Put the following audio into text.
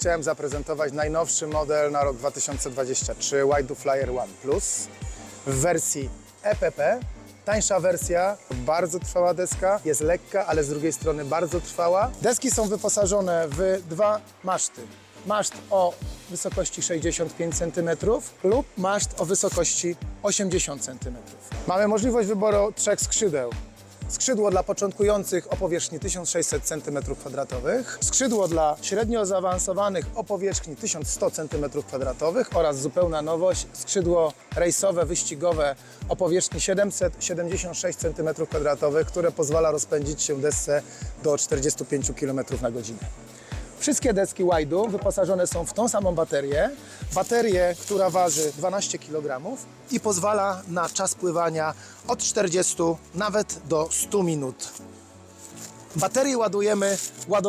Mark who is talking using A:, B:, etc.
A: Chciałem zaprezentować najnowszy model na rok 2023 Wide Flyer One Plus w wersji EPP. Tańsza wersja, bardzo trwała deska, jest lekka, ale z drugiej strony bardzo trwała. Deski są wyposażone w dwa maszty. Maszt o wysokości 65 cm lub maszt o wysokości 80 cm. Mamy możliwość wyboru trzech skrzydeł. Skrzydło dla początkujących o powierzchni 1600 cm2, skrzydło dla średnio zaawansowanych o powierzchni 1100 cm2 oraz zupełna nowość, skrzydło rejsowe, wyścigowe o powierzchni 776 cm2, które pozwala rozpędzić się desce do 45 km na godzinę. Wszystkie deski Wide'u wyposażone są w tą samą baterię. Baterię, która waży 12 kg i pozwala na czas pływania od 40 nawet do 100 minut. Baterię ładujemy ładowarką